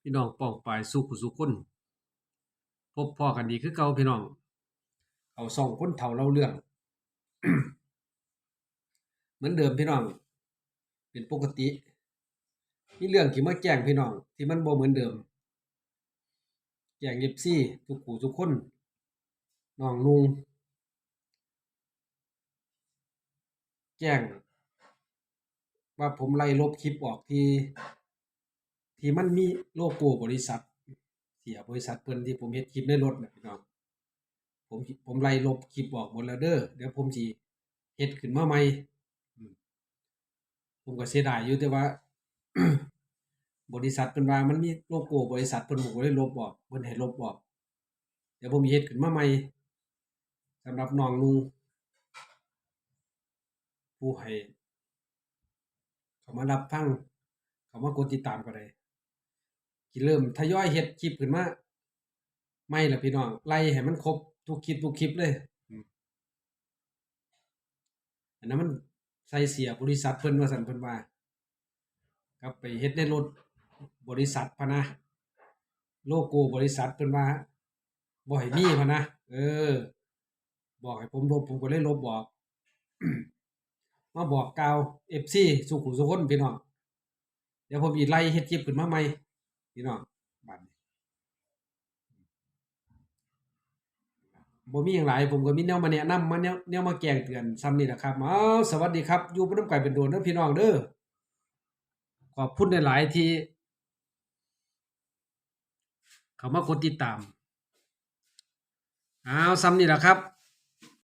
พี่น้องป้องปลายสุขสุขคน พบพ่อกันดีคือเก่าพี่น้อง เอาส่องคนเฒ่าเล่าเรื่อง เหมือนเดิมพี่น้อง เป็นปกติ มีเรื่องที่มาแจ้งพี่น้อง ที่มันบ่เหมือนเดิมแจ้ง FC ทุกผู้ทุกคนน้องนุงแจ้งว่าผมไล่ลบคลิปออกที่ ที่มันมีโลโก้บริษัท เสียบริษัทเพิ่นที่ผมเฮ็ดคลิปในรถน่ะพี่น้องผมผมไล่ลบคลิปออกหมดแล้วเด้อเดี๋ยวผมสิเฮ็ดขึ้นมาใหม่อืมผมก็เสียดายอยู่แต่ว่า บริษัทเพิ่นว่ามันมีโลโก้บริษัทเพิ่นผมก็เลยลบออกเพิ่นให้ลบออก เดี๋ยวผมเฮ็ดขึ้นมาใหม่สำหรับน้องนุงผู้ให้เขามารับฟังเขามากดติดตามก็ได้ สิเริ่มทยอยเฮ็ดคลิปขึ้นมาใหม่ล่ะพี่น้องไล่ให้มันครบทุกคลิปทุกคลิปเลยอืมอันนั้นมันใส่เสียบริษัทเพิ่นว่าซั่นเพิ่นว่ากลับไปเฮ็ดในรถบริษัทพะนะโลโก้บริษัทเพิ่นว่าบ่ให้มีพะนะเออ บอกให้ผมลบผมก็เลยลบบอกมาบอกกล่าว FC สุขุสุคนพี่น้องเดี๋ยวผมอีไล่เฮ็ดคลิปขึ้นมาใหม่ พี่น้องบัดนี้บ่มีหยังหลายผมก็มีแนวมาแนะนำมาแนวแนวมาแกงเตือนซ้ำนี่แหละครับอ้าวสวัสดีครับอยู่บ่นำไกลเป็นโดนเด้อพี่น้องเด้อขอบคุณหลายๆที่ เขามากดติดตามอ้าวซ้ำนี่แหละครับ